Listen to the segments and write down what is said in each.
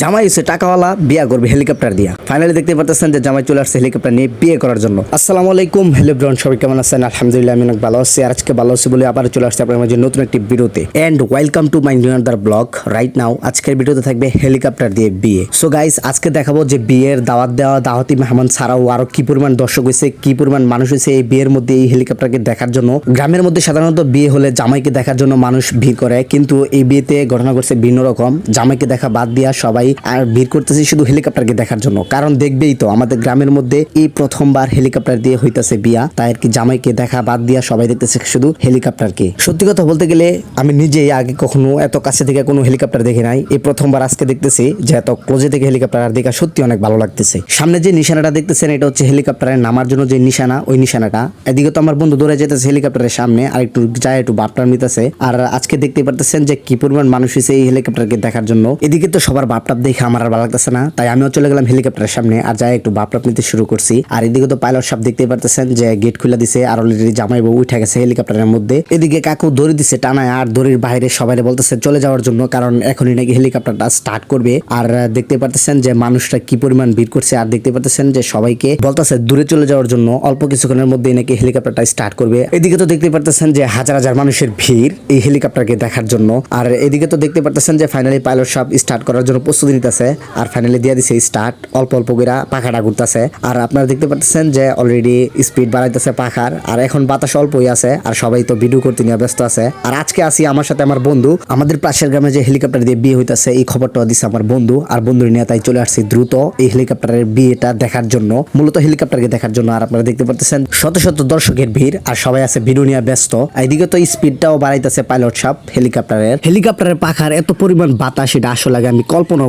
জামাই এসে টাকাওয়ালা বিয়ে করবে হেলিকপ্টার দিয়া। ফাইনালি দেখতে পারতেছেন যে জামাই চলে আসছে হেলিকপ্টার নিয়ে বিয়ে করার জন্য। আসসালামু আলাইকুম, হ্যালো ব্রন, সবাই কেমন আছেন? আলহামদুলিল্লাহ আমি অনেক ভালো আছি। আর আজকে ভালো আছি বলে আবার চলে আসছে আপনার মাঝে নতুন একটি ভিডিওতে। And welcome to my new other blog right now আজকের ভিডিওতে থাকবে হেলিকপ্টার দিয়ে বিয়ে। সো গাইস আজকে দেখাবো যে বিয়ের দাওয়াত দেওয়া, দাওয়াতি মেহমান ছাড়াও আরও কি পরিমাণ দর্শক হয়েছে, কি পরিমাণ মানুষ হয়েছে এই বিয়ের মধ্যে এই হেলিকপ্টারকে দেখার জন্য। গ্রামের মধ্যে সাধারণত বিয়ে হলে জামাইকে দেখার জন্য মানুষ ভিড় করে, কিন্তু এই বিয়েতে ঘটনা ঘটছে ভিন্ন রকম। জামাইকে দেখা বাদ দিয়া সবাই আর ভিড় করতেছে শুধু হেলিকপ্টারকে দেখার জন্য। কারণ দেখবেই তো, আমাদের গ্রামের মধ্যে এই প্রথমবার হেলিকপ্টার দিয়ে হইতাছে বিয়া। তাই আর কি জামাইকে দেখা বাদ দিয়া সবাই দেখতেছে শুধু হেলিকপ্টারকে। সত্যি কথা বলতে গেলে, আমি নিজেই আগে কখনো এত কাছে থেকে কোনো হেলিকপ্টার দেখি নাই। এই প্রথমবার আজকে দেখতেছি যে এত ক্লোজে থেকে হেলিকপ্টার আর দেখা সত্যি অনেক ভালো লাগতেছে। সামনে যে নিশানাটা দেখতেছেন, এটা হচ্ছে হেলিকপ্টারের নামার জন্য যে নিশানা, ওই নিশানাটা। এদিকে তো আমার বন্ধু দৌড়ে যেতেছে হেলিকপ্টারের সামনে, আর একটু যায় একটু বাপটার নিতেছে। আর আজকে দেখতে পারতেছেন যে কি পরিমাণ মানুষ হয়েছে এই হেলিকপ্টারকে দেখার জন্য। এদিকে তো সবার বাপটাপ দেখে আমার আর ভালো লাগতেছে না। তাই আমিও চলে গেলাম হেলিকপ্টারের সামনে আর যাই একটু বাপটাপ নিতে শুরু করছি। আর এদিকে তো পাইলট সাহেব দেখতে পারতেছেন যে গেট খুলে দিছে আর অলরেডি জামাই বউ উঠে গেছে হেলিকপ্টারের মধ্যে। এদিকে কাকু দড়ি দিছে টানায় আর দড়ির বাইরে সবাই বলতেছে চলে যাওয়ার জন্য কারণ এখনই নাকি হেলিকপ্টারটা স্টার্ট করবে। আর দেখতে পারতেছেন যে মানুষটা কি পরিমাণ ভিড় করছে আর দেখতে পারতেছেন যে সবাইকে বলতেছে দূরে চলে যাওয়ার জন্য অল্প কিছুক্ষণের মধ্যে নাকি হেলিকপ্টারটা স্টার্ট করবে। এদিকে তো দেখতে পারতেছেন যে হাজার হাজার মানুষের ভিড় এই হেলিকপ্টারকে দেখার জন্য। আর এদিকে তো দেখতে পারতেছেন যে ফাইনালি পাইলট সব স্টার্ট করার জন্য প্রস্তুতি নিতেছে আর ফাইনালি দিয়ে দিছে স্টার্ট অল্প অল্প করে পাখাটা ঘুরতেছে। আর আপনারা দেখতে পারতেছেন যে অলরেডি স্পিড বাড়াইতেছে পাখার, আর এখন বাতাস অল্পই আছে, আর সবাই তো ভিডিও করতে নিয়ে ব্যস্ত আছে। আর আজকে আসি আমার সাথে আমার বন্ধু, আমাদের পাশের গ্রামে যে হেলিকপ্টার দিয়ে বিয়ে হইতাছে, এই খবরটা দিছে আমার বন্ধু, আর বন্ধুর নিয়ে তাই চলে আসছি দ্রুত এই হেলিকপ্টারের বিয়েটা দেখার জন্য, মূলত হেলিকপ্টারকে দেখার জন্য। আর আপনারা দেখতে পারতেছেন শত শত দর্শকের ভিড়, আর সবাই আছে ভিডিও নিয়ে ব্যস্ত। এইদিকে তো স্পিডটাও বাড়াইতেছে পাইলট সাপ হেলিকপ্টারের হেলিকপ্টারের পাখার এত পরিমাণ বাতাস, এটা আসলে আমি কল্পনাও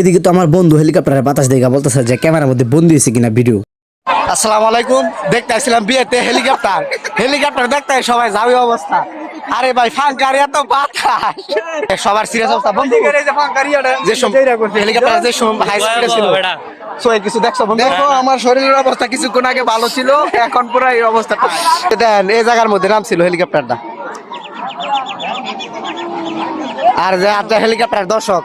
এদিকে তো আমার বন্ধু হেলিকপ্টারের বাতাস দেখা বলতেছে যে ক্যামেরার মধ্যে বন্দি হয়েছে কিনা ভিডিও আসসালামু আলাইকুম। দেখতে আসছিলাম বিয়েতে হেলিকপ্টার। হেলিকপ্টার দেখতে সবাই যাবে অবস্থা। আরে ভাই ফাঙ্কার এত বাতাস। সবার সিরিয়াস অবস্থা বন্ধু? যে হেলিকপ্টার যে হাই স্পিডে ছিল। কিছু দেখছ দেখো আমার শরীরের অবস্থা কিছুক্ষণ আগে ভালো ছিল এখন পুরো এই অবস্থা দেন এই জায়গার মধ্যে নাম ছিল হেলিকপ্টারটা। আর যে আচ্ছা হেলিকপ্টার দর্শক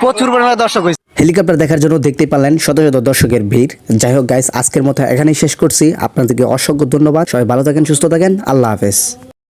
প্রচুর পরিমাণে দর্শক হয়েছে। হেলিকপ্টার দেখার জন্য দেখতে পারলেন শত শত দর্শকের ভিড়। যাই হোক গাইস আজকের মতো এখানেই শেষ করছি। আপনাদেরকে অসংখ্য ধন্যবাদ। সবাই ভালো থাকেন, সুস্থ থাকেন। আল্লাহ হাফেজ।